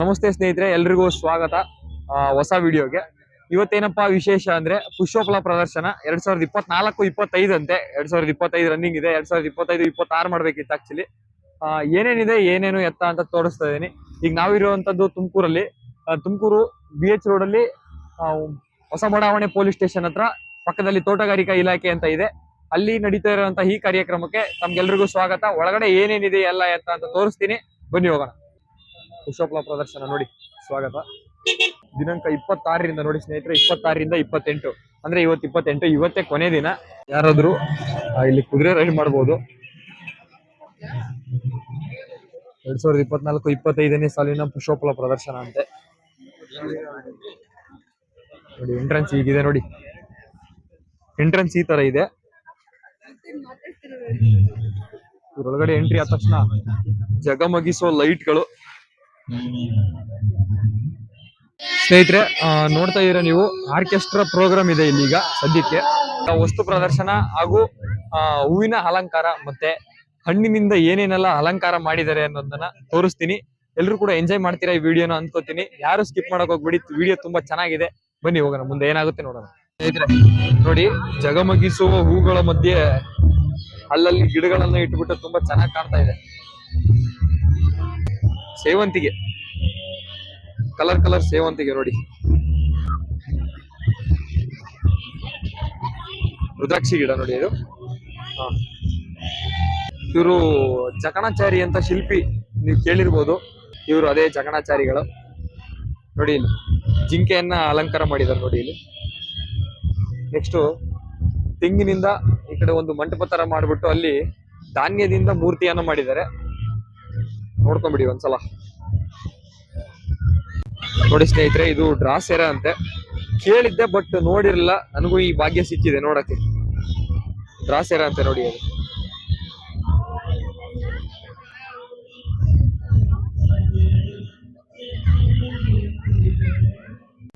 ನಮಸ್ತೆ ಸ್ನೇಹಿತರೆ, ಎಲ್ರಿಗೂ ಸ್ವಾಗತ ಹೊಸ ವಿಡಿಯೋಗೆ. ಇವತ್ತೇನಪ್ಪ ವಿಶೇಷ ಅಂದ್ರೆ ಪುಷ್ಪಫಲ ಪ್ರದರ್ಶನ ಎರಡ್ ಸಾವಿರದ ಇಪ್ಪತ್ನಾಲ್ಕು, ಇಪ್ಪತ್ತೈದು ಅಂತೆ. ಎರಡ್ ಸಾವಿರದ ಇಪ್ಪತ್ತೈದು ರನ್ನಿಂಗ್ ಇದೆ, ಎರಡ್ ಸಾವಿರದ ಇಪ್ಪತ್ತೈದು, ಇಪ್ಪತ್ತಾರು ಮಾಡ್ಬೇಕಿತ್ತು ಆಕ್ಚುಲಿ ಏನೇನಿದೆ, ಏನೇನು ಎತ್ತ ಅಂತ ತೋರಿಸ್ತಾ ಇದ್ದೀನಿ. ಈಗ ನಾವಿರುವಂತದ್ದು ತುಮಕೂರಲ್ಲಿ. ತುಮಕೂರು ಬಿ ಎಚ್ ರೋಡ್ ಅಲ್ಲಿ ಹೊಸ ಬಡಾವಣೆ ಪೊಲೀಸ್ ಸ್ಟೇಷನ್ ಹತ್ರ ಪಕ್ಕದಲ್ಲಿ ತೋಟಗಾರಿಕಾ ಇಲಾಖೆ ಅಂತ ಇದೆ. ಅಲ್ಲಿ ನಡೀತಾ ಇರುವಂತಹ ಈ ಕಾರ್ಯಕ್ರಮಕ್ಕೆ ತಮ್ಗೆಲ್ರಿಗೂ ಸ್ವಾಗತ. ಒಳಗಡೆ ಏನೇನಿದೆ, ಎಲ್ಲ ಎತ್ತ ಅಂತ ತೋರಿಸ್ತೀನಿ. ಬನ್ನಿ ಹೋಗೋಣ. ಪುಷ್ಪಫಲ ಪ್ರದರ್ಶನ ನೋಡಿ, ಸ್ವಾಗತ. ದಿನಾಂಕ ಇಪ್ಪತ್ತಾರರಿಂದ ನೋಡಿ ಸ್ನೇಹಿತರೆ, ಇಪ್ಪತ್ತಾರರಿಂದ ಇಪ್ಪತ್ತೆಂಟು. ಅಂದ್ರೆ ಇವತ್ತು ಇಪ್ಪತ್ತೆಂಟು, ಇವತ್ತೇ ಕೊನೆ ದಿನ. ಯಾರಾದ್ರೂ ಇಲ್ಲಿ ಕುದುರೆ ರೈಡ್ ಮಾಡ್ಬೋದು. ಎರಡ್ ಸಾವಿರದ ಇಪ್ಪತ್ನಾಲ್ಕು, ಇಪ್ಪತ್ತೈದನೇ ಸಾಲಿನ ಪುಷೋಪಲ ಪ್ರದರ್ಶನ ಅಂತೆ. ನೋಡಿ ಎಂಟ್ರೆನ್ಸ್ ಹೀಗಿದೆ ನೋಡಿ. ಎಂಟ್ರೆನ್ಸ್ ಈ ತರ ಇದೆ. ಇದ್ರೊಳಗಡೆ ಎಂಟ್ರಿ ಆದ ತಕ್ಷಣ ಜಗಮಗಿಸುವ ಲೈಟ್ಗಳು ಸ್ನೇಹಿತರೆ ನೋಡ್ತಾ ಇದೀರ ನೀವು? ಆರ್ಕೆಸ್ಟ್ರಾ ಪ್ರೋಗ್ರಾಮ್ ಇದೆ ಇಲ್ಲಿಗ ಸದ್ಯಕ್ಕೆ. ವಸ್ತು ಪ್ರದರ್ಶನ ಹಾಗೂ ಹೂವಿನ ಅಲಂಕಾರ ಮತ್ತೆ ಹಣ್ಣಿನಿಂದ ಏನೇನೆಲ್ಲ ಅಲಂಕಾರ ಮಾಡಿದ್ದಾರೆ ಅನ್ನೋದನ್ನ ತೋರಿಸ್ತೀನಿ. ಎಲ್ಲರೂ ಕೂಡ ಎಂಜಾಯ್ ಮಾಡ್ತೀರಾ ಈ ವಿಡಿಯೋನ ಅನ್ಕೋತೀನಿ ಯಾರು ಸ್ಕಿಪ್ ಮಾಡಕ್ ಹೋಗ್ಬಿಡಿ, ವಿಡಿಯೋ ತುಂಬಾ ಚೆನ್ನಾಗಿದೆ. ಬನ್ನಿ, ಹೋಗೋಣ. ಮುಂದೆ ಏನಾಗುತ್ತೆ ನೋಡೋಣ. ಸ್ನೇಹಿತರೆ, ನೋಡಿ, ಜಗಮಗಿಸುವ ಹೂಗಳ ಮಧ್ಯೆ ಅಲ್ಲಲ್ಲಿ ಗಿಡಗಳನ್ನ ಇಟ್ಬಿಟ್ಟು ತುಂಬಾ ಚೆನ್ನಾಗಿ ಕಾಣ್ತಾ ಇದೆ. ಸೇವಂತಿಗೆ. ಕಲರ್ ಕಲರ್ ಸೇವಂತಿಗೆ ನೋಡಿ. ರುದ್ರಾಕ್ಷಿ ಗಿಡ ನೋಡಿ ಇದು. ಇವರು ಜಕಣಾಚಾರಿ ಅಂತ ಶಿಲ್ಪಿ ನೀವು ಕೇಳಿರ್ಬೋದು. ಇವರು ಅದೇ ಜಕಣಾಚಾರಿಗಳು. ನೋಡಿ ಇಲ್ಲಿ, ಜಿಂಕೆಯನ್ನ ಅಲಂಕಾರ ಮಾಡಿದ್ದಾರೆ ನೋಡಿ ಇಲ್ಲಿ. ನೆಕ್ಸ್ಟ್ ತೆಂಗಿನಿಂದ ಈ ಕಡೆ ಒಂದು ಮಂಟಪ ತರ ಮಾಡಿಬಿಟ್ಟು ಅಲ್ಲಿ ಧಾನ್ಯದಿಂದ ಮೂರ್ತಿಯನ್ನು ಮಾಡಿದ್ದಾರೆ. ನೋಡ್ಕೊಂಬಿಡಿ ಒಂದ್ಸಲ. ನೋಡಿ ಸ್ನೇಹಿತರೆ, ಇದು ಡ್ರಾಸೆರ ಅಂತೆ. ಕೇಳಿದ್ದೆ, ಬಟ್ ನೋಡಿರಲಿಲ್ಲ. ನನಗೂ ಈ ಭಾಗ್ಯ ಸಿಕ್ಕಿದೆ ನೋಡಕ್ಕೆ. ಡ್ರಾಸೆರ ಅಂತೆ ನೋಡಿ ಅದು.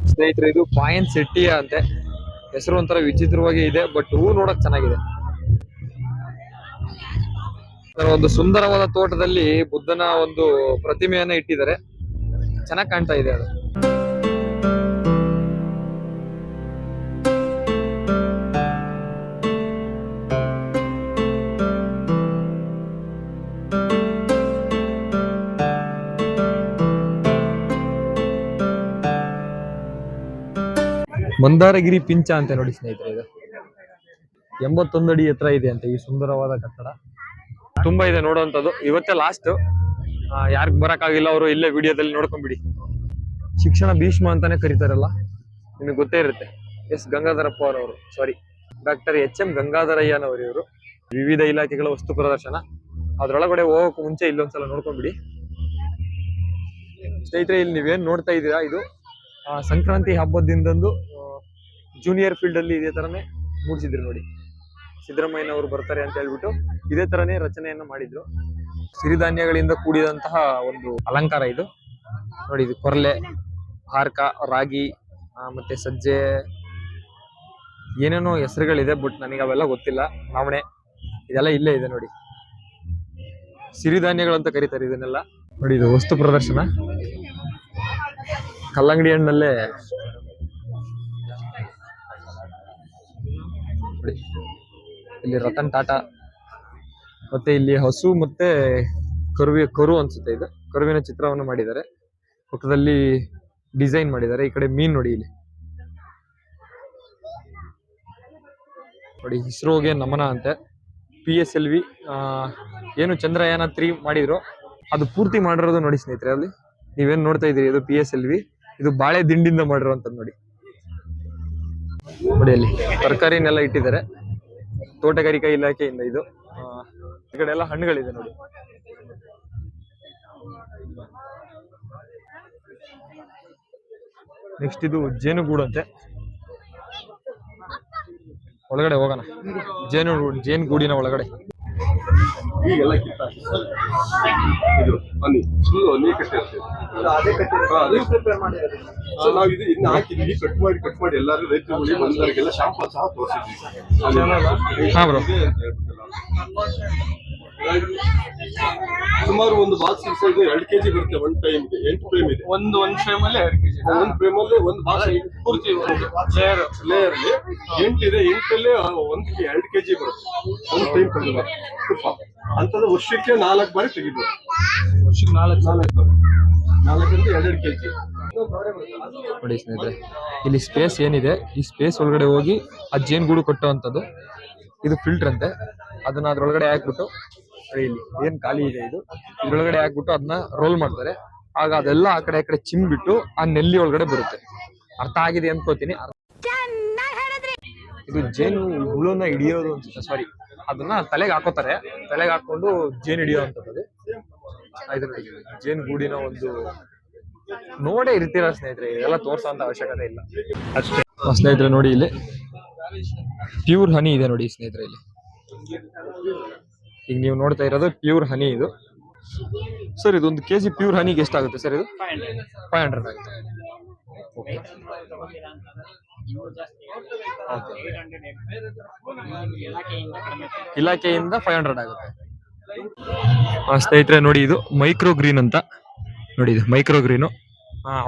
ಸ್ನೇಹಿತರೆ, ಇದು ಪಾಯಿಂಟ್ ಸೆಟ್ಟಿಯ ಅಂತೆ. ಹೆಸರು ಒಂಥರ ವಿಚಿತ್ರವಾಗಿ ಇದೆ, ಬಟ್ ಹೂ ನೋಡಕ್ ಚೆನ್ನಾಗಿದೆ. ಒಂದು ಸುಂದರವಾದ ತೋಟದಲ್ಲಿ ಬುದ್ಧನ ಒಂದು ಪ್ರತಿಮೆಯನ್ನ ಇಟ್ಟಿದ್ದಾರೆ. ಚೆನ್ನಾಗಿ ಕಾಣ್ತಾ ಇದೆ ಅದು. ಮಂದಾರಗಿರಿ ಪಿಂಚ ಅಂತ ನೋಡಿ ಸ್ನೇಹಿತರೆ ಇದು. ಎಂಬತ್ತೊಂದು ಅಡಿ ಎತ್ತರ ಇದೆ ಅಂತ ಈ ಸುಂದರವಾದ ಕಟ್ಟಡ. ತುಂಬಾ ಇದೆ ನೋಡುವಂತದ್ದು ಇವತ್ತೇ ಲಾಸ್ಟ್ ಯಾರಿಗ್ ಬರಕ್ಕಾಗಿಲ್ಲ ಅವರು ಇಲ್ಲೇ ವಿಡಿಯೋದಲ್ಲಿ ನೋಡ್ಕೊಂಡ್ಬಿಡಿ ಶಿಕ್ಷಣ ಭೀಷ್ಮ ಅಂತಾನೆ ಕರೀತಾರಲ್ಲ, ನಿಮಗೆ ಗೊತ್ತೇ ಇರುತ್ತೆ. ಎಸ್ ಗಂಗಾಧರಪ್ಪ ಅವರವರು ಸಾರಿ ಡಾಕ್ಟರ್ ಎಚ್ ಎಂ ಗಂಗಾಧರಯ್ಯನವರು ಇವರು. ವಿವಿಧ ಇಲಾಖೆಗಳ ವಸ್ತು ಪ್ರದರ್ಶನ. ಅದ್ರೊಳಗಡೆ ಹೋಗೋಕೆ ಮುಂಚೆ ಇಲ್ಲೊಂದ್ಸಲ ನೋಡ್ಕೊಂಡ್ಬಿಡಿ ಸ್ನೇಹಿತರೆ, ಇಲ್ಲಿ ನೀವೇನ್ ನೋಡ್ತಾ ಇದ್ದೀರಾ? ಇದು ಸಂಕ್ರಾಂತಿ ಹಬ್ಬದಿಂದಂದು ಜೂನಿಯರ್ ಫೀಲ್ಡ್ ಅಲ್ಲಿ ಇದೇ ತರನೇ ಮೂಡಿಸಿದ್ರು ನೋಡಿ. ಸಿದ್ದರಾಮಯ್ಯನವರು ಬರ್ತಾರೆ ಅಂತ ಹೇಳ್ಬಿಟ್ಟು ಇದೇ ತರನೇ ರಚನೆಯನ್ನ ಮಾಡಿದ್ರು. ಸಿರಿಧಾನ್ಯಗಳಿಂದ ಕೂಡಿದಂತಹ ಒಂದು ಅಲಂಕಾರ ಇದು. ನೋಡಿ, ಇದು ಕೊರಲೆ, ಹಾರ್ಕ, ರಾಗಿ ಮತ್ತೆ ಸಜ್ಜೆ. ಏನೇನೋ ಹೆಸರುಗಳಿದೆ, ಬಟ್ ನನಗೆ ಅವೆಲ್ಲ ಗೊತ್ತಿಲ್ಲ. ನವಣೆ, ಇದೆಲ್ಲ ಇಲ್ಲೇ ಇದೆ ನೋಡಿ. ಸಿರಿಧಾನ್ಯಗಳು ಅಂತ ಕರೀತಾರೆ ಇದನ್ನೆಲ್ಲ. ನೋಡಿ, ಇದು ವಸ್ತು ಪ್ರದರ್ಶನ. ಕಲ್ಲಂಗಡಿ ಹಣ್ಣಲ್ಲೇ. ಇಲ್ಲಿ ರತನ್ ಟಾಟಾ ಮತ್ತೆ ಇಲ್ಲಿ ಹಸು ಮತ್ತೆ ಕರುವಿ, ಕರು ಅನ್ಸುತ್ತೆ ಇದು. ಕರುವಿನ ಚಿತ್ರವನ್ನು ಮಾಡಿದ್ದಾರೆ. ಪಕ್ಕದಲ್ಲಿ ಡಿಸೈನ್ ಮಾಡಿದ್ದಾರೆ. ಈ ಕಡೆ ಮೀನ್ ನೋಡಿ ಇಲ್ಲಿ. ನೋಡಿ, ಇಸ್ರೋಗೆ ನಮನ ಅಂತೆ. ಪಿ ಎಸ್ ಎಲ್ ವಿ ಏನು ಚಂದ್ರಯಾನ ತ್ರೀ ಮಾಡಿದ್ರು. ಅದು ಪೂರ್ತಿ ಮಾಡಿರೋದು ನೋಡಿ ಸ್ನೇಹಿತರೆ, ಅಲ್ಲಿ. ನೀವೇನು ನೋಡ್ತಾ ಇದ್ದೀರಿ ಇದು ಪಿ ಎಸ್ ಎಲ್ ವಿ ಇದು ಬಾಳೆ ದಿಂಡಿಂದ ಮಾಡಿರುವಂತದ್ದು ನೋಡಿ. ನೋಡಿ ಅಲ್ಲಿ, ತರಕಾರಿನೆಲ್ಲ ಇಟ್ಟಿದ್ದಾರೆ. ತೋಟಗಾರಿಕಾ ಇಲಾಖೆಯಿಂದ ಇದು. ಈ ಕಡೆ ಎಲ್ಲ ಹಣ್ಣುಗಳಿದೆ ನೋಡಿ. ನೆಕ್ಸ್ಟ್ ಇದು ಜೇನುಗೂಡಂತೆ. ಒಳಗಡೆ ಹೋಗೋಣ. ಜೇನು ಜೇನು ಗೂಡಿನ ಒಳಗಡೆ. ಈಗೆಲ್ಲ ಕಿತ್ತ ಇದು ಹನಿ ಫುಲ್ ಹನಿ ಕಟ್ಟೆ ನಾವು ಇದು ಇನ್ನು ಹಾಕಿದ್ವಿ ಕಟ್ ಮಾಡಿ ಕಟ್ ಮಾಡಿ ಎಲ್ಲರೂ ರೈತರುಗಳಿಗೆ ಬಂದವರಿಗೆಲ್ಲ ಶಾಂಪಲ್ ಸಹ ತೋರಿಸಿದ್ವಿ. ಹಾ ಬ್ರೋ ಅಂತ ಹೇಳ್ಬಿಟ್ಟಲ್ಲ. ಸುಮಾರು ಒಂದು ಬಾಕ್ಸ್ ಸೈಜ್ ಎರಡು ಕೆಜಿ ಬರುತ್ತೆ ಒನ್ ಇದೆ ಎಂಟು ಫ್ರೇಮ್ ಇದೆ. ಒಂದು ಒಂದ್ ಫ್ರೇಮ್ ಅಲ್ಲಿ ಎರಡು ಕೆಜಿ ಒಂದು ಫ್ರೇಮ್ ಅಲ್ಲಿ ಒಂದು ಬಾಕ್ಸ್ ಪೂರ್ತಿ ಲೇಯರ್ ಲೇಯರ್ ಅಲ್ಲಿ ಇದೆ ಎಂಟಲ್ಲಿ ಒಂದು ಎರಡು ಕೆಜಿ ಬರುತ್ತೆ. ಒಂದು ಟೈಮ್ ತುಪ್ಪ ಅಂತದ್ದು ವರ್ಷಕ್ಕೆ ನಾಲ್ಕು ಬಾರಿ ತೆಗಿಬೋದು. ವರ್ಷಕ್ಕೆ ನಾಲ್ಕು ನಾಲ್ಕು ಬಾರಿ. ನಾಲ್ಕರಿಂದ ಎರಡೆರಡು ಕೆಜಿ ನೋಡಿ ಸ್ನೇಹಿತರೆ ಇಲ್ಲಿ ಸ್ಪೇಸ್ ಏನಿದೆ ಈ ಸ್ಪೇಸ್ ಒಳಗಡೆ ಹೋಗಿ ಆ ಜೇನುಗೂಡು ಕೊಟ್ಟಂತದ್ದು ಇದು ಫಿಲ್ಟರ್ ಅಂತೆ. ಅದನ್ನ ಅದ್ರೊಳಗಡೆ ಹಾಕ್ಬಿಟ್ಟು ಇಲ್ಲಿ. ಏನ್ ಖಾಲಿ ಇದೆ ಇದು? ಇದ್ರೊಳಗಡೆ ಹಾಕ್ಬಿಟ್ಟು ಅದನ್ನ ರೋಲ್ ಮಾಡ್ತಾರೆ. ಆಗ ಅದೆಲ್ಲ ಆ ಕಡೆ ಆ ಕಡೆ ಚಿಮ್ಬಿಟ್ಟು ಆ ನೆಲ್ಲಿ ಒಳಗಡೆ ಬರುತ್ತೆ. ಅರ್ಥ ಆಗಿದೆ ಅನ್ಕೋತೀನಿ ಇದು ಜೇನು ಹುಳುನ ಹಿಡಿಯೋದು ಅನ್ಸುತ್ತೆ ಸಾರಿ ಅದನ್ನ ತಲೆಗೆ ಹಾಕೋತಾರೆ. ತಲೆಗೆ ಹಾಕೊಂಡು ಜೇನು ಹಿಡಿಯೋ ಅಂತದ್ದು. ಜೇನು ಗೂಡಿನ ಒಂದು ನೋಡೇ ಇರ್ತೀರ ಸ್ನೇಹಿತರೆ ಇದೆಲ್ಲ ತೋರ್ಸೋಂತ ಅವಶ್ಯಕತೆ ಇಲ್ಲ. ಅಷ್ಟೇ. ಸ್ನೇಹಿತರೆ ನೋಡಿ ಇಲ್ಲಿ ಪ್ಯೂರ್ ಹನಿ ಇದೆ ನೋಡಿ ಸ್ನೇಹಿತರೆ ಇಲ್ಲಿ. ಈಗ ನೀವು ನೋಡ್ತಾ ಇರೋದು ಪ್ಯೂರ್ ಹನಿ ಇದು. ಸರ್ ಇದೊಂದು ಕೆ ಜಿ ಪ್ಯೂರ್ ಹನಿಗೆ ಎಷ್ಟಾಗುತ್ತೆ ಸರ್ ಇದು? Five hundred. ಆಗುತ್ತೆ. ಇಲಾಖೆಯಿಂದ ಫೈವ್ ಹಂಡ್ರೆಡ್ ಆಗುತ್ತೆ. ಸ್ನೇಹಿತರೆ ನೋಡಿ ಇದು ಮೈಕ್ರೋ ಗ್ರೀನ್ ಅಂತ. ನೋಡಿ ಇದು ಮೈಕ್ರೋ ಗ್ರೀನು.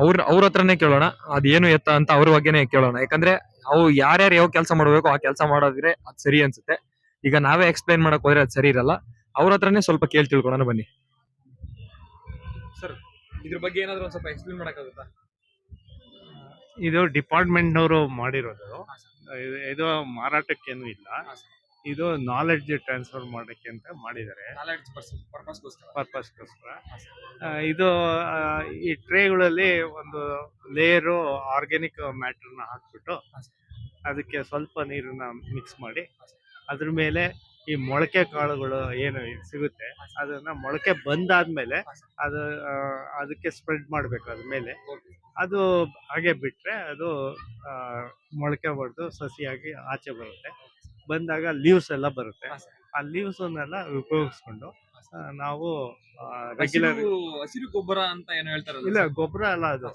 ಅವ್ರ ಅವ್ರ ಹತ್ರನೇ ಕೇಳೋಣ. ಅದೇನು ಎತ್ತ ಅಂತ ಅವ್ರ ಬಗ್ಗೆನೇ ಕೇಳೋಣ. ಯಾಕಂದ್ರೆ ಅವು ಯಾರ್ಯಾರು ಯಾವ ಕೆಲಸ ಮಾಡಬೇಕು ಆ ಕೆಲಸ ಮಾಡೋದ್ರೆ ಅದು ಸರಿ ಅನ್ಸುತ್ತೆ. ಈಗ ನಾವೇ ಎಕ್ಸ್ಪ್ಲೈನ್ ಮಾಡಕ್ ಹೋದ್ರೆ ಅದು ಸರಿ ಇರಲ್ಲ. ಅವ್ರ ಹತ್ರನೇ ಸ್ವಲ್ಪ ಕೇಳಿ ತಿಳ್ಕೊಳ್ಳೋಣ ಬನ್ನಿ. ಸರ್ ಇದ್ರ ಬಗ್ಗೆ ಏನಾದ್ರು ಒಂದ್ ಸ್ವಲ್ಪ ಎಕ್ಸ್ಪ್ಲೈನ್ ಮಾಡಕ್ಕಾಗುತ್ತಾ? ಇದು ಡಿಪಾರ್ಟ್ಮೆಂಟ್ನವರು ಮಾಡಿರೋದು. ಇದು- ಇದು ಮಾರಾಟಕ್ಕೇನು ಇಲ್ಲ. ಇದು ನಾಲೆಡ್ಜ್ ಟ್ರಾನ್ಸ್ಫರ್ ಮಾಡಕ್ಕೆ ಅಂತ ಮಾಡಿದ್ದಾರೆ. ಪರ್ಪಸ್ಗೋಸ್ಕರ ಗೋಸ್ಕರ? ಇದು ಆ, ಈ ಟ್ರೇಗಳಲ್ಲಿ ಒಂದು ಲೇಯರು ಆರ್ಗ್ಯಾನಿಕ್ ಮ್ಯಾಟ್ರನ್ನ ಹಾಕ್ಬಿಟ್ಟು ಅದಕ್ಕೆ ಸ್ವಲ್ಪ ನೀರನ್ನ ಮಿಕ್ಸ್ ಮಾಡಿ ಅದ್ರ ಮೇಲೆ ಈ ಮೊಳಕೆ ಕಾಳುಗಳು ಏನು ಸಿಗುತ್ತೆ ಅದನ್ನ ಮೊಳಕೆ ಬಂದಾದ್ಮೇಲೆ ಅದು ಅದಕ್ಕೆ ಸ್ಪ್ರೆಡ್ ಮಾಡಬೇಕು ಅದ್ರ ಮೇಲೆ. ಅದು ಹಾಗೆ ಬಿಟ್ರೆ ಅದು ಮೊಳಕೆ ಹೊಡೆದು ಸಸಿಯಾಗಿ ಆಚೆ ಬರುತ್ತೆ. ಬಂದಾಗ ಲೀವ್ಸ್ ಎಲ್ಲ ಬರುತ್ತೆ. ಆ ಲೀವ್ಸನ್ನೆಲ್ಲ ಉಪಯೋಗಿಸ್ಕೊಂಡು ನಾವು ರೆಗ್ಯುಲರ್ ಹಸಿರು ಗೊಬ್ಬರ ಅಂತ ಏನು ಹೇಳ್ತಾರೆ ಇಲ್ಲ ಗೊಬ್ಬರ ಅಲ್ಲ ಅದು.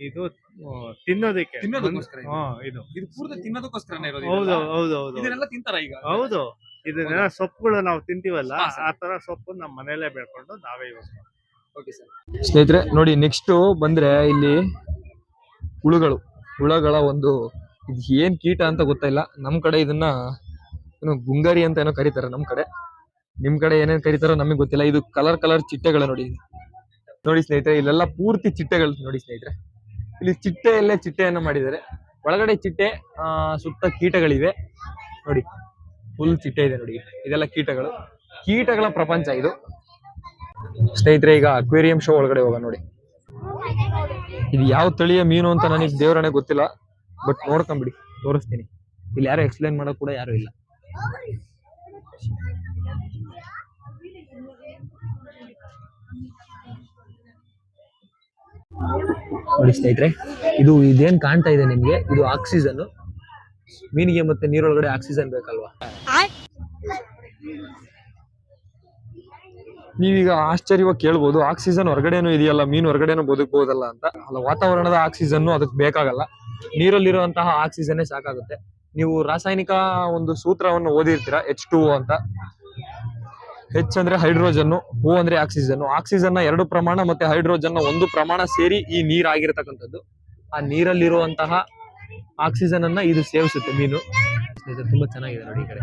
ಇದು ತಿನ್ನೋದಕ್ಕೆ. ತಿನ್ನೋದಕ್ಕೋಸ್ಕರ ಇದು? ಹಾ ಇದು. ಇದು ಪೂರ್ತಿ ತಿನ್ನೋದಕ್ಕೋಸ್ಕರನೇ ಇರೋದು ಹೌದು ಹೌದು ಹೌದು. ಇದನ್ನೆಲ್ಲ ತಿಂತಾರ ಈಗ? ಹೌದು. ಇದನ್ನೆಲ್ಲ ಸೊಪ್ಪುಗಳು ನಾವು ತಿಂತೀವಲ್ಲ ಹಾ, ಸರ್. ಆ ತರ ಸೊಪ್ಪು ನಮ್ಮ ಮನೆಯಲ್ಲೇ ಬೆಳ್ಕೊಂಡು ನಾವೇ ಯೂಸ್ ಮಾಡ್ತೀವಿ. ಸ್ನೇಹಿತರೆ ನೋಡಿ ನೆಕ್ಸ್ಟ್ ಬಂದ್ರೆ ಇಲ್ಲಿ ಹುಳುಗಳು. ಹುಳಗಳ ಒಂದು ಇದು ಏನ್ ಕೀಟ ಅಂತ ಗೊತ್ತಿಲ್ಲ. ನಮ್ ಕಡೆ ಇದನ್ನ ಏನು ಗುಂಗರಿ ಅಂತ ಏನೋ ಕರೀತಾರೆ ನಮ್ ಕಡೆ. ನಿಮ್ ಕಡೆ ಏನೇನ್ ಕರೀತಾರೋ ನಮಗೆ ಗೊತ್ತಿಲ್ಲ. ಇದು ಕಲರ್ ಕಲರ್ ಚಿಟ್ಟೆಗಳು ನೋಡಿ. ನೋಡಿ ಸ್ನೇಹಿತರೆ ಇಲ್ಲೆಲ್ಲ ಪೂರ್ತಿ ಚಿಟ್ಟೆಗಳು ನೋಡಿ ಸ್ನೇಹಿತರೆ. ಇಲ್ಲಿ ಚಿಟ್ಟೆಯಲ್ಲೇ ಚಿಟ್ಟೆಯನ್ನು ಮಾಡಿದ್ದಾರೆ. ಒಳಗಡೆ ಚಿಟ್ಟೆ ಸುತ್ತ ಕೀಟಗಳಿವೆ. ನೋಡಿ ಫುಲ್ ಚಿಟ್ಟೆ ಇದೆ ನೋಡಿ. ಇದೆಲ್ಲ ಕೀಟಗಳು. ಕೀಟಗಳ ಪ್ರಪಂಚ ಇದು. ಸ್ನೇಹಿತರೆ, ಈಗ ಅಕ್ವೇರಿಯಂ ಶೋ ಒಳಗಡೆ ಹೋಗೋಣ ನೋಡಿ. ಇದು ಯಾವ ತಳಿಯ ಮೀನು ಅಂತ ನನಗೆ ದೇವರಣೆ ಗೊತ್ತಿಲ್ಲ. ಬಟ್ ನೋಡ್ಕೊಂಬಿಡಿ, ತೋರಿಸ್ತೀನಿ. ಇಲ್ಲಿ ಯಾರು ಎಕ್ಸ್ಪ್ಲೈನ್ ಮಾಡೋಕ್ ಕೂಡ ಯಾರು ಇಲ್ಲ. ನೋಡಿ ಸ್ನೇಹಿತರೆ ಇದು ಇದೇನ್ ಕಾಣ್ತಾ ಇದೆ ನಿಮ್ಗೆ? ಇದು ಆಕ್ಸಿಜನ್ ಮೀನಿಗೆ ಮತ್ತೆ ನೀರೊಳಗಡೆ ಆಕ್ಸಿಜನ್ ಬೇಕಲ್ವಾ? ನೀವೀಗ ಆಶ್ಚರ್ಯವಾಗಿ ಕೇಳ್ಬೋದು ಆಕ್ಸಿಜನ್ ಹೊರಗಡೆನೂ ಇದೆಯಲ್ಲ, ಮೀನು ಹೊರಗಡೆನೂ ಬದುಕಬಹುದಲ್ಲ ಅಂತ. ಅಲ್ಲ, ವಾತಾವರಣದ ಆಕ್ಸಿಜನ್ ಅದಕ್ಕೆ ಬೇಕಾಗಲ್ಲ. ನೀರಲ್ಲಿರುವಂತಹ ಆಕ್ಸಿಜನ್ನೇ ಸಾಕಾಗುತ್ತೆ. ನೀವು ರಾಸಾಯನಿಕ ಒಂದು ಸೂತ್ರವನ್ನು ಓದಿರ್ತೀರಾ ಎಚ್ ಅಂತ? ಹೆಚ್ ಅಂದ್ರೆ ಹೈಡ್ರೋಜನ್ ಹೂ ಅಂದ್ರೆ ಆಕ್ಸಿಜನ್ ಆಕ್ಸಿಜನ್ನ ಎರಡು ಪ್ರಮಾಣ ಮತ್ತೆ ಹೈಡ್ರೋಜನ್ನ ಒಂದು ಪ್ರಮಾಣ ಸೇರಿ ಈ ನೀರ್ ಆಗಿರತಕ್ಕಂಥದ್ದು. ಆ ನೀರಲ್ಲಿರುವಂತಹ ಆಕ್ಸಿಜನ್ ಅನ್ನ ಇದು ಸೇವಿಸುತ್ತೆ ಮೀನು. ತುಂಬಾ ಚೆನ್ನಾಗಿದೆ ನೋಡಿ ಈ ಕಡೆ.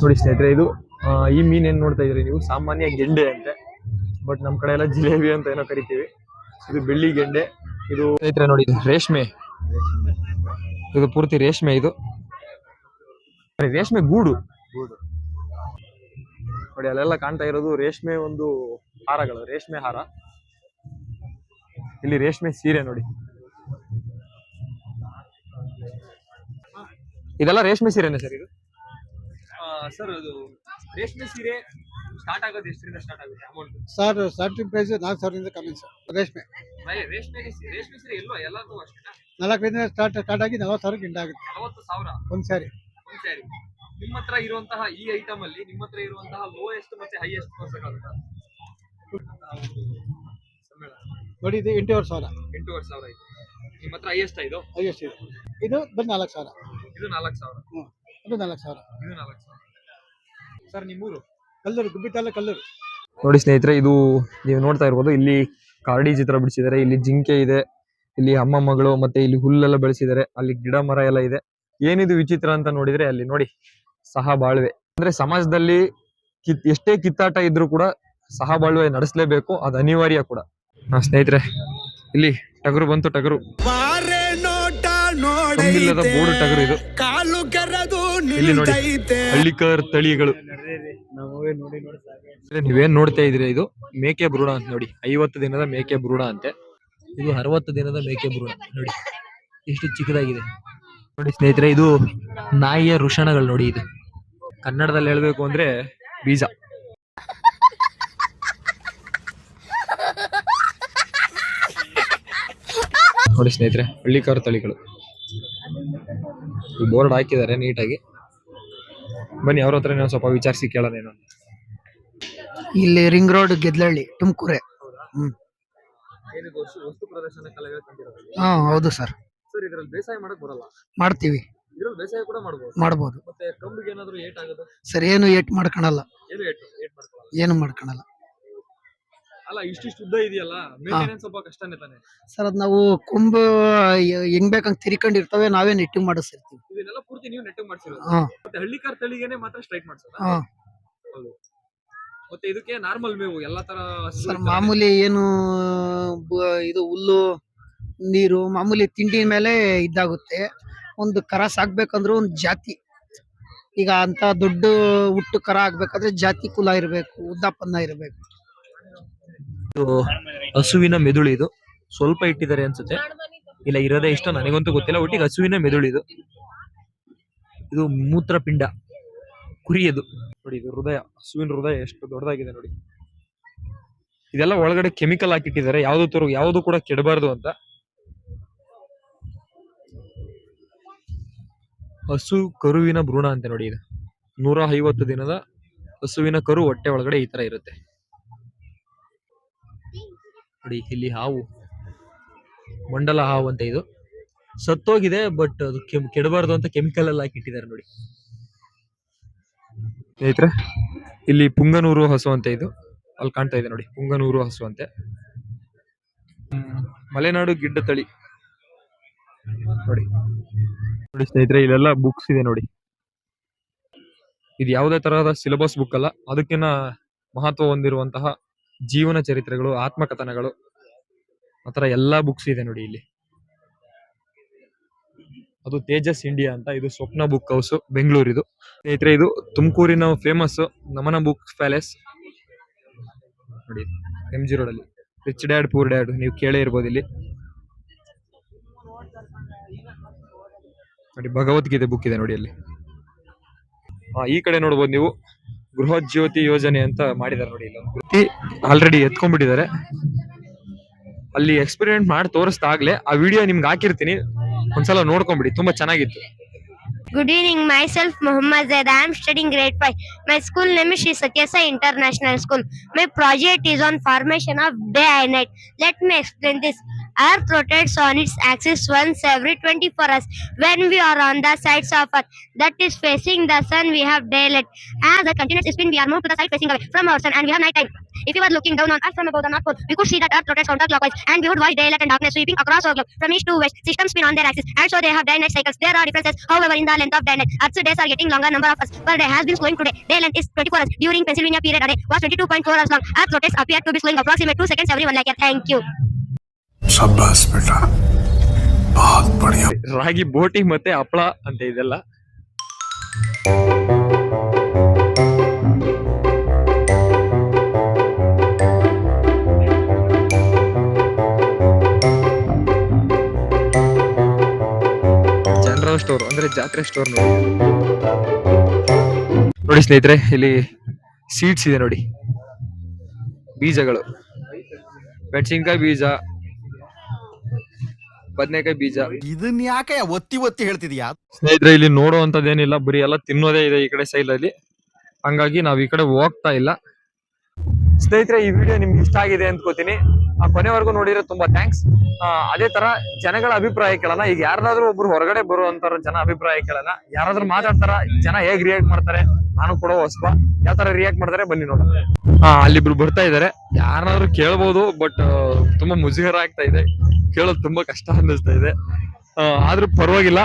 ನೋಡಿ ಸ್ನೇಹಿತರೆ, ಇದು ಈ ಮೀನ್ ಏನ್ ನೋಡ್ತಾ ಇದ್ರಿ ನೀವು? ಸಾಮಾನ್ಯ ಗೆಂಡೆ ಅಂತೆ. ಬಟ್ ನಮ್ ಕಡೆ ಎಲ್ಲ ಜಿಲೇಬಿ ಅಂತ ಏನೋ ಕರಿತೀವಿ. ಇದು ಬೆಳ್ಳಿ ಗೆಂಡೆ. ಇದು ಸ್ನೇಹಿತರೆ, ನೋಡಿ ರೇಷ್ಮೆ. ಇದು ಪೂರ್ತಿ ರೇಷ್ಮೆ ಇದು. ರೇಷ್ಮೆ ಗೂಡು. ನೋಡಿ ಅಲ್ಲೆಲ್ಲ ಕಾಣ್ತಾ ಇರೋದು ರೇಷ್ಮೆ ಒಂದು ಹಾರಗಳು ರೇಷ್ಮೆ ಹಾರ. ಇಲ್ಲಿ ರೇಷ್ಮೆ ಸೀರೆ ನೋಡಿ. ಇದೆಲ್ಲ ರೇಷ್ಮೆ ಸೀರೆನೇ ಸರ್ ಇದು? ಸರ್ ಅದು ರೇಷ್ಮೆ ಸೀರೆ ಸ್ಟಾರ್ಟ್ ಆಗೋದು ಎಷ್ಟರಿಂದ ಸ್ಟಾರ್ಟ್ ಆಗುತ್ತೆ ಅಮೌಂಟ್ ಸರ್ ಸ್ಟಾರ್ಟಿಂಗ್ ಪ್ರೈಸ್ ನಾಲ್ಕು ಸಾವಿರದಿಂದ ಕಮ್ಮಿ ಸರ್ ರೇಷ್ಮೆ. ರೇಷ್ಮೆ ರೇಷ್ಮೆ ಸೀರೆ ಎಲ್ಲೋ ಎಲ್ಲದೂ ಅಷ್ಟೇ ನಾಲ್ಕರಿಂದ ಸ್ಟಾರ್ಟ್ ಸ್ಟಾರ್ಟ್ ಆಗಿ ನಲವತ್ತು ಸಾವಿರ ಗಿಂಟ ಆಗುತ್ತೆ. ನಲವತ್ತು ಸಾವಿರ? ಒಂದು ಸ್ಯಾರಿ ಒಂದು ಸ್ಯಾರಿ ನಿಮ್ಮ ಹತ್ರ ಇರುವಂತಹ ಈ ಐಟಮ್ ಅಲ್ಲಿ ನಿಮ್ಮ ಹತ್ರ ಇರುವಂತಹ ಲೋಯೆಸ್ಟ್ ಮತ್ತೆ ಹೈಯೆಸ್ಟ್ ತೋರ್ಸಕ್ಕಾಗುತ್ತಾ ನೋಡಿ ಇದು ಎಂಟೂವರೆ ಸಾವಿರ. ಎಂಟೂವರೆ ಸಾವಿರ ಐತೆ ನಿಮ್ಮ ಹತ್ರ ಹೈಯೆಸ್ಟ್ ಇದು? ಹೈಯೆಸ್ಟ್ ಇದೆ. ಇದು ಬರೀ ನಾಲ್ಕು ಸಾವಿರ. ಇದು ನಾಲ್ಕು ಸಾವಿರ. ಹ್ಞೂ ಅದು ನಾಲ್ಕು ಸಾವಿರ. ಇದು ನಾಲ್ಕು ಸಾವಿರ. ಸರ್ ನಿಮ್ಮೂರು? ಕಲ್ಲೂರು ಗುಬ್ಬಿ ತಾಲೂಕು ಕಲ್ಲೂರು. ನೋಡಿ ಸ್ನೇಹಿತರೆ ಇದು ನೀವು ನೋಡ್ತಾ ಇರ್ಬೋದು ಇಲ್ಲಿ ಕಾರ್ಡಿ ಚಿತ್ರ ಬಿಡಿಸಿದ್ದಾರೆ ಇಲ್ಲಿ ಜಿಂಕೆ ಇದೆ ಇಲ್ಲಿ ಅಮ್ಮ ಮಗಳು ಮತ್ತೆ ಇಲ್ಲಿ ಹುಲ್ಲೆಲ್ಲ ಬೆಳೆಸಿದ್ದಾರೆ ಅಲ್ಲಿ ಗಿಡ ಮರ ಎಲ್ಲ ಇದೆ. ಏನಿದು ವಿಚಿತ್ರ ಅಂತ ನೋಡಿದ್ರೆ ಅಲ್ಲಿ ನೋಡಿ. ಸಹ ಬಾಳ್ವೆ. ಅಂದ್ರೆ ಸಮಾಜದಲ್ಲಿ ಕಿತ್ ಎಷ್ಟೇ ಕಿತ್ತಾಟ ಇದ್ರೂ ಕೂಡ ಸಹ ಬಾಳ್ವೆ ನಡೆಸಲೇಬೇಕು. ಅದು ಅನಿವಾರ್ಯ ಕೂಡ. ಹಾ ಸ್ನೇಹಿತರೆ ಇಲ್ಲಿ ಟಗರು ಬಂತು ಟಗರು. ಬಾರೆ ನೋಟ ತುಂಬಿಲ್ಲದ ಬೋಡು ಟಗರು ಇದು. ಕಾಲು ಕೆರೆದು ಇಲ್ಲಿ ನೋಡಿ ಹಳ್ಳಿಕರ್ ತಳಿಗಳು. ನೀವೇನ್ ನೋಡ್ತಾ ಇದ್ರಿ ಇದು? ಮೇಕೆ ಭ್ರೂಣ ಅಂತ ನೋಡಿ. ಐವತ್ತು ದಿನದ ಮೇಕೆ ಭ್ರೂಣ ಅಂತೆ. ಇದು ಅರವತ್ತು ದಿನದ ಮೇಕೆ ಭ್ರೂಣ. ನೋಡಿ ಎಷ್ಟು ಚಿಕ್ಕದಾಗಿದೆ. ನೋಡಿ ಸ್ನೇಹಿತರೆ ಇದು ನಾಯಿಯ ಋಷಣಗಳು ನೋಡಿ ಇದು. ಕನ್ನಡದಲ್ಲಿ ಹೇಳ್ಬೇಕು ಅಂದ್ರೆ ಬೀಜ. ನೋಡಿ ಸ್ನೇಹಿತರೆ ಹಳ್ಳಿಕಾರು ತಳಿಗಳು. ಈ ಬೋರ್ಡ್ ಹಾಕಿದ್ದಾರೆ ನೀಟಾಗಿ. ಬನ್ನಿ ಅವ್ರ ಹತ್ರ ಸ್ವಲ್ಪ ವಿಚಾರಿಸಿ ಕೇಳೋಣ ಏನು ಇಲ್ಲಿ ರಿಂಗ್ ರೋಡ್ ಗೆದ್ಲಳ್ಳಿ ತುಮಕೂರೆ. ಹಾ ಹೌದು ಸರ್. ಸರ್ ಇದ್ರಲ್ಲಿ ಬೇಸಾಯ ಮಾಡಕ್ ಬರಲ್ಲ. ಮಾಡ್ತೀವಿ. ಇದ್ರಲ್ಲಿ ಬೇಸಾಯ ಕೂಡ ಮಾಡ್ಬೋದು. ಮಾಡ್ಬೋದು. ಮತ್ತೆ ಕಂಬಿಗೆ ಏನಾದ್ರು ಏಟ್ ಆಗೋದು? ಸರ್ ಏನು ಏಟ್ ಮಾಡ್ಕೊಳಲ್ಲ. ಏನು ಏಟ್ ಏಟ್ ಮಾಡ್ಕೊಳ್ಳಲ್ಲ ಏನು ಮಾಡ್ಕೊಳಲ್ಲ. ಅಲ್ಲ ಇಷ್ಟಿಷ್ಟು ಉದ್ದ ಇದೆಯಲ್ಲ ಮೇಂಟೆನೆನ್ಸ್ ಸ್ವಲ್ಪ ಕಷ್ಟನೇ ತಾನೆ? ಸರ್ ಅದ್ ನಾವು ಕೊಂಬು ಹೆಂಗ್ ಬೇಕಂಗ್ ತಿರ್ಕೊಂಡಿರ್ತವೆ ನಾವೇ ನೆಟ್ಟಿಂಗ್ ಮಾಡಿಸಿರ್ತೀವಿ. ಇದನ್ನೆಲ್ಲ ಪೂರ್ತಿ ನೀವು ನೆಟ್ಟಿಂಗ್ ಮಾಡ್ಸಿರೋದು. ಹಾ. ಮತ್ತೆ ಹಳ್ಳಿಕಾರ್ ತಳಿಗೆನೆ ಮಾತ್ರ ಸ್ಟ್ರೈಕ್ ಮಾಡ್ಸೋದ? ಹಾ. ಮತ್ತೆ ಇದಕ್ಕೆ ನಾರ್ಮಲ್ ಮೇವು ಎಲ್ಲಾ ತರ ಸರ್. ಮಾಮೂಲಿ ಏನು ಬ- ಇದು ಹುಲ್ಲು ನೀರು, ಮಾಮೂಲಿ ತಿಂಡಿ ಮೇಲೆ ಇದಾಗುತ್ತೆ. ಒಂದು ಕರ ಸಾಕ್ಬೇಕಂದ್ರೆ ಒಂದು ಜಾತಿ. ಈಗ ಅಂತ ದೊಡ್ಡ ಹುಟ್ಟು ಕರ ಆಗ್ಬೇಕಾದ್ರೆ ಜಾತಿ ಕುಲ ಇರಬೇಕು ಉದ್ದಪ್ಪನ್ನ ಇರಬೇಕು. ಹಸುವಿನ ಮೆದುಳು ಇದು. ಸ್ವಲ್ಪ ಇಟ್ಟಿದ್ದಾರೆ ಅನ್ಸುತ್ತೆ. ಇಲ್ಲ, ಇರೋದೇ ಇಷ್ಟ ನನಗಂತೂ ಗೊತ್ತಿಲ್ಲ, ಒಟ್ಟಿಗೆ ಹಸುವಿನ ಮೆದುಳು ಇದು. ಇದು ಮೂತ್ರಪಿಂಡ, ಕುರಿಯದು. ನೋಡಿ, ಇದು ಹೃದಯ, ಹಸುವಿನ ಹೃದಯ ಎಷ್ಟು ದೊಡ್ಡದಾಗಿದೆ ನೋಡಿ. ಇದೆಲ್ಲ ಒಳಗಡೆ ಕೆಮಿಕಲ್ ಹಾಕಿಟ್ಟಿದ್ದಾರೆ. ಯಾವ್ದು ತರ ಯಾವ್ದು ಕೂಡ ಕೆಡಬಾರ್ದು ಅಂತ. ಹಸು ಕರುವಿನ ಭ್ರೂಣ ಅಂತ ನೋಡಿ ಇದು. ನೂರ ಐವತ್ತು ದಿನದ ಹಸುವಿನ ಕರು ಹೊಟ್ಟೆ ಒಳಗಡೆ ಈ ತರ ಇರುತ್ತೆ. ನೋಡಿ, ಇಲ್ಲಿ ಹಾವು. ಮಂಡಲ ಹಾವು ಅಂತ ಇದು. ಸತ್ತೋಗಿದೆ, ಬಟ್ ಅದು ಕೆಮ್- ಕೆಡಬಾರ್ದು ಅಂತ ಕೆಮಿಕಲ್ ಎಲ್ಲ ಹಾಕಿಟ್ಟಿದ್ದಾರೆ ನೋಡಿ. ಸ್ನೇಹಿತರೆ, ಇಲ್ಲಿ ಪುಂಗನೂರು ಹಸು ಅಂತ ಇದು. ಅಲ್ಲಿ ಕಾಣ್ತಾ ಇದೆ ನೋಡಿ, ಪುಂಗನೂರು ಹಸು ಅಂತೆ. ಮಲೆನಾಡು ಗಿಡ್ಡ ತಳಿ. ನೋಡಿ. ನೋಡಿ ಸ್ನೇಹಿತರೆ, ಇಲ್ಲೆಲ್ಲ ಬುಕ್ಸ್ ಇದೆ ನೋಡಿ. ಇದು ಯಾವುದೇ ತರಹದ ಸಿಲೆಬಸ್ ಬುಕ್ ಅಲ್ಲ. ಅದಕ್ಕಿನ್ನ ಮಹತ್ವ ಹೊಂದಿರುವಂತಹ ಜೀವನ ಚರಿತ್ರೆಗಳು, ಆತ್ಮಕಥನಗಳು ಆತರ ಎಲ್ಲಾ ಬುಕ್ಸ್ ಇದೆ ನೋಡಿ ಇಲ್ಲಿ. ಅದು ತೇಜಸ್ ಇಂಡಿಯಾ ಅಂತ, ಇದು ಸ್ವಪ್ನ ಬುಕ್ ಹೌಸ್ ಬೆಂಗಳೂರಿದು. ಸ್ನೇಹಿತರೆ, ಇದು ತುಮಕೂರಿನ ಫೇಮಸ್ ನಮನ ಬುಕ್ ಪ್ಯಾಲೇಸ್ ನೋಡಿ ಎಂ ಜಿ ರೋಡ್ ಅಲ್ಲಿ. ರಿಚ್ ಡ್ಯಾಡ್ ಪೂರ್ ಡ್ಯಾಡ್ ನೀವು ಕೇಳೇ ಇರ್ಬೋದು ಇಲ್ಲಿ. ನೋಡಿ ಭಗವದ್ಗೀತೆ ಬುಕ್ ಇದೆ ನೋಡಿ ಅಲ್ಲಿ ಈ ಕಡೆ ನೋಡ್ಬೋದು ನೀವು ಗೃಹಜ್ಯೋತಿ ಯೋಜನೆ ಅಂತ ಮಾಡಿದ್ದಾರೆ ನೋಡಿ ಇಲ್ಲಿ ಆಲ್ರೆಡಿ ಎತ್ಕೊಂಡ್ಬಿಟ್ಟಿದ್ದಾರೆ ಅಲ್ಲಿ ಎಕ್ಸ್ಪೆರಿಮೆಂಟ್ ಮಾಡಿ ತೋರಿಸ್ದಾಗ್ಲೇ ಆ ವಿಡಿಯೋ ನಿಮ್ಗೆ ಹಾಕಿರ್ತೀನಿ ಒಂದ್ಸಲ ನೋಡ್ಕೊಂಡ್ಬಿಡಿ ತುಂಬಾ ಚೆನ್ನಾಗಿತ್ತು Good evening, myself Muhammad Zaid. I am studying grade 5. My school name is Shri Satyasa International School. My project is on formation of day and night. Let me explain this. Earth rotates on its axis once every 24 hours. When we are on the sides of Earth that is facing the sun, we have daylight. As the continuous spin, we are moved to the side facing away from our sun and we have night time. If you were looking down on Earth from above the North Pole, we could see that Earth rotates counterclockwise and we would watch daylight and darkness sweeping across our globe from east to west. Systems spin on their axis and so they have day-night cycles. There are differences, however, in the length of day-night. Earth's days are getting longer. Number of us per day has been slowing today. Day length is 24 hours. During Pennsylvania period, a day was 22.4 hours long. Earth rotates appear to be slowing approximately 2 seconds every one lakh year. Thank you. ಶಬ್ಬಾಸ್ ಬೇಟ ಬಹಳ ಬಡಿಯಾ ರಾಗಿ ಬೋಟಿ ಮತ್ತೆ ಹಪ್ಪಳ ಅಂತ ಇದೆಲ್ಲ. General store ಅಂದ್ರೆ ಜಾತ್ರೆ store ನೋಡಿ. ನೋಡಿ ಸ್ನೇಹಿತರೆ, ಇಲ್ಲಿ ಸೀಡ್ಸ್ ಇದೆ ನೋಡಿ. ಬೀಜಗಳು. ಮೆಣಸಿನ್ಕಾಯಿ ಬೀಜ ಬದನೆಕಾಯಿ ಬೀಜ. ಇದನ್ನ ಯಾಕೆ ಒತ್ತಿ ಒತ್ತಿ ಹೇಳ್ತಿದ್ಯಾ? ಸ್ನೇಹಿತರೆ ಇಲ್ಲಿ ನೋಡುವಂತದ್ದೇನಿಲ್ಲ ಬರೀ ಎಲ್ಲ ತಿನ್ನೋದೇ ಇದೆ ಈ ಕಡೆ ಸೈಡ್ ಅಲ್ಲಿ. ಹಂಗಾಗಿ ನಾವ್ ಈ ಕಡೆ ಹೋಗ್ತಾ ಇಲ್ಲ. ಸ್ನೇಹಿತರೆ ಈ ವಿಡಿಯೋ ನಿಮ್ಗೆ ಇಷ್ಟ ಆಗಿದೆ ಅಂದ್ಕೋತೀನಿ ಆ ಕೊನೆವರೆಗೂ ನೋಡಿದ್ರೆ ತುಂಬಾ ಥ್ಯಾಂಕ್ಸ್ ಅದೇ ತರ ಜನಗಳ ಅಭಿಪ್ರಾಯ ಕೇಳೋಣ. ಈಗ ಯಾರಾದ್ರೂ ಒಬ್ರು ಹೊರಗಡೆ ಬರುವಂತರ ಜನ ಅಭಿಪ್ರಾಯ ಕೇಳೋಣ. ಯಾರಾದ್ರೂ ಮಾತಾಡ್ತಾರ? ಜನ ಹೇಗ್ ರಿಯಾಕ್ಟ್ ಮಾಡ್ತಾರೆ? ನಾನು ಕೂಡ ಹೊಸಬ ಯಾವ ತರ ರಿಯಾಕ್ಟ್ ಮಾಡ್ತಾರೆ ಬನ್ನಿ ನೋಡೋಣ ಅಲ್ಲಿ ಅಲ್ಲಿಬ್ರು ಬರ್ತಾ ಇದಾರೆ. ಯಾರನ್ನಾದ್ರೂ ಕೇಳ್ಬೋದು ಬಟ್ ತುಂಬಾ ಮುಜುಗರ ಆಗ್ತಾ ಇದೆ. ಕೇಳೋದು ತುಂಬಾ ಕಷ್ಟ ಅನ್ನಿಸ್ತಾ ಇದೆ. ಆದ್ರೂ ಪರವಾಗಿಲ್ಲ.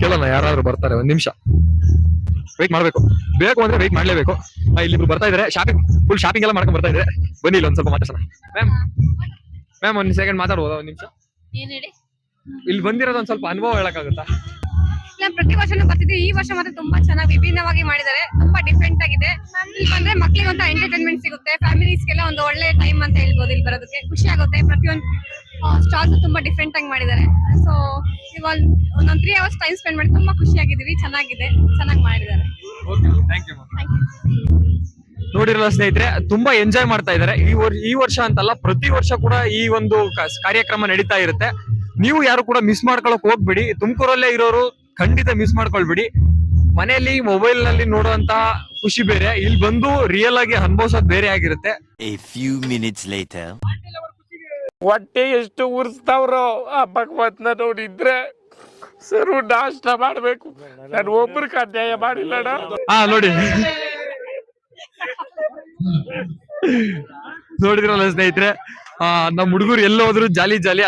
ಕೇಳೋಣ ಯಾರಾದ್ರೂ ಬರ್ತಾರೆ. ಒಂದ್ ನಿಮಿಷ. ವೆಯ್ಟ್ ಮಾಡ್ಬೇಕು. ಬೇಕು ಅಂದ್ರೆ ವೆಯ್ಟ್ ಮಾಡ್ಲೇಬೇಕು. ಇಲ್ಲಿಬ್ರು ಬರ್ತಾ ಇದಾರೆ. ಶಾಪಿಂಗ್ ಫುಲ್ ಶಾಪಿಂಗ್ ಎಲ್ಲ ಮಾಡ್ಕೊಂಡು ಬರ್ತಾ ಇದ್ದಾರೆ ಬನ್ನಿ ಇಲ್ಲಿ ಒಂದ್ ಸ್ವಲ್ಪ ಮಾತಾಡ್ಸೋಣ. ಮ್ಯಾಮ್ ಮ್ಯಾಮ್ ಒಂದ್ ಸೆಕೆಂಡ್ ಮಾತಾಡ್ಬೋದ ಒಂದ್ ನಿಮಿಷ? ಇಲ್ಲಿ ಬಂದಿರೋದು ಒಂದ್ ಸ್ವಲ್ಪ ಅನುಭವ ಹೇಳಕ್ಕಾಗುತ್ತಾ? ಇಲ್ಲ ಪ್ರತಿ ವರ್ಷನೂ ಬರ್ತಿದ್ವಿ ಈ ವರ್ಷ ಮಾತ್ರ ತುಂಬಾ ಚೆನ್ನಾಗಿ ವಿಭಿನ್ನವಾಗಿ ಮಾಡಿದ್ದಾರೆ. ತುಂಬಾ ಡಿಫ್ರೆಂಟ್ ಆಗಿದೆ. ಇಲ್ಲಿ ಬಂದ್ರೆ ಮಕ್ಕಳಿಗೆ ಒಂದು ಎಂಟರ್ಟೈನ್ಮೆಂಟ್ ಸಿಗುತ್ತೆ. ಫ್ಯಾಮಿಲೀಸ್ಗೆಲ್ಲ ಒಂದು ಒಳ್ಳೆ ಟೈಮ್ ಅಂತ ಹೇಳ್ಬೋದು ಇಲ್ಲಿ ಬರೋದಕ್ಕೆ. ಖುಷಿ ಆಗುತ್ತೆ. ಪ್ರತಿಯೊಂದು ಸ್ಟಾಲ್ಸ್ ತುಂಬಾ ಡಿಫ್ರೆಂಟ್ ಆಗಿ ಮಾಡಿದ್ದಾರೆ. ಸೊ ಇವಾಗ ಒಂದೊಂದು ತ್ರೀ ಅವರ್ಸ್ ಟೈಮ್ ಸ್ಪೆಂಡ್ ಮಾಡಿ ತುಂಬಾ ಖುಷಿ ಆಗಿದ್ದೀವಿ. ಚೆನ್ನಾಗಿದೆ. ಚೆನ್ನಾಗಿ ಮಾಡಿದ್ದಾರೆ. ಥ್ಯಾಂಕ್ ಯು ನೋಡಿರಲ್ಲ ಸ್ನೇಹಿತರೆ ತುಂಬಾ ಎಂಜಾಯ್ ಮಾಡ್ತಾ ಇದ್ದಾರೆ. ಈ ವರ್ಷ ಈ ವರ್ಷ ಅಂತಲ್ಲ ಪ್ರತಿ ವರ್ಷ ಕೂಡ ಈ ಒಂದು ಕಾರ್ಯಕ್ರಮ ನಡೀತಾ ಇರುತ್ತೆ. ನೀವು ಯಾರು ಕೂಡ ಮಿಸ್ ಮಾಡ್ಕೊಳಕ್ ಹೋಗ್ಬೇಡಿ. ತುಮಕೂರಲ್ಲೇ ಇರೋರು ಖಂಡಿತ ಮಿಸ್ ಮಾಡ್ಕೊಳ್ಬಿಡಿ. ಮನೆಯಲ್ಲಿ ಮೊಬೈಲ್ನಲ್ಲಿ ನೋಡುವಂತ ಖುಷಿ ಬೇರೆ. ಇಲ್ಲಿ ಬಂದು ರಿಯಲ್ ಆಗಿ ಅನುಭವಿಸೋದು ಬೇರೆ ಆಗಿರುತ್ತೆ. ಹೊಟ್ಟೆ ಎಷ್ಟು ಉರ್ಸ್ತಾವ್ರೋ ಆ ಭಗವಂತನ ನೋಡಿದ್ರೆ ಸರ್ ನಾಷ್ಟ ಮಾಡ್ಬೇಕು. ನಾನು ಒಬ್ರು ಅನ್ಯಾಯ ಮಾಡಿಲ್ಲ ಹಾ ನೋಡಿ. ನೋಡಿದ್ರಲ್ಲ ಸ್ನೇಹಿತರೆ? ಆ ನಮ್ ಹುಡುಗರು ಎಲ್ಲೋದ್ರು ಜಾಲಿ ಜಾಲಿ.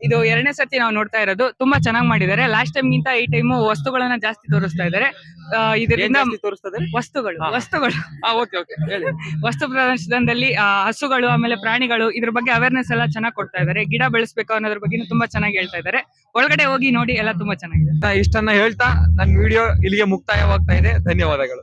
ಇದು ಎರಡನೇ ಸರ್ತಿ ನಾವು ನೋಡ್ತಾ ಇರೋದು. ತುಂಬಾ ಚೆನ್ನಾಗಿ ಮಾಡಿದ್ದಾರೆ. ಲಾಸ್ಟ್ ಟೈಮ್ ಗಿಂತ ಈ ಟೈಮ್ ವಸ್ತುಗಳನ್ನ ಜಾಸ್ತಿ ತೋರಿಸ್ತಾ ಇದ್ದಾರೆ. ಇದರಿಂದ ವಸ್ತುಗಳು. ವಸ್ತುಗಳು. ಹಾ ಓಕೆ ಓಕೆ ಹೇಳಿ. ವಸ್ತು ಪ್ರದರ್ಶನದಲ್ಲಿ ಆ, ಹಸುಗಳು ಆಮೇಲೆ ಪ್ರಾಣಿಗಳು ಇದ್ರ ಬಗ್ಗೆ ಅವೇರ್ನೆಸ್ ಎಲ್ಲ ಚೆನ್ನಾಗಿ ಕೊಡ್ತಾ ಇದ್ದಾರೆ. ಗಿಡ ಬೆಳೆಸ್ಬೇಕು ಅನ್ನೋದ್ರ ಬಗ್ಗೆ ತುಂಬಾ ಚೆನ್ನಾಗಿ ಹೇಳ್ತಾ ಇದ್ದಾರೆ. ಒಳಗಡೆ ಹೋಗಿ ನೋಡಿ ಎಲ್ಲ ತುಂಬಾ ಚೆನ್ನಾಗಿದೆ. ಇಷ್ಟನ್ನ ಹೇಳ್ತಾ ನನ್ನ ವಿಡಿಯೋ ಇಲ್ಲಿಗೆ ಮುಕ್ತಾಯವಾಗ್ತಾ ಇದೆ. ಧನ್ಯವಾದಗಳು.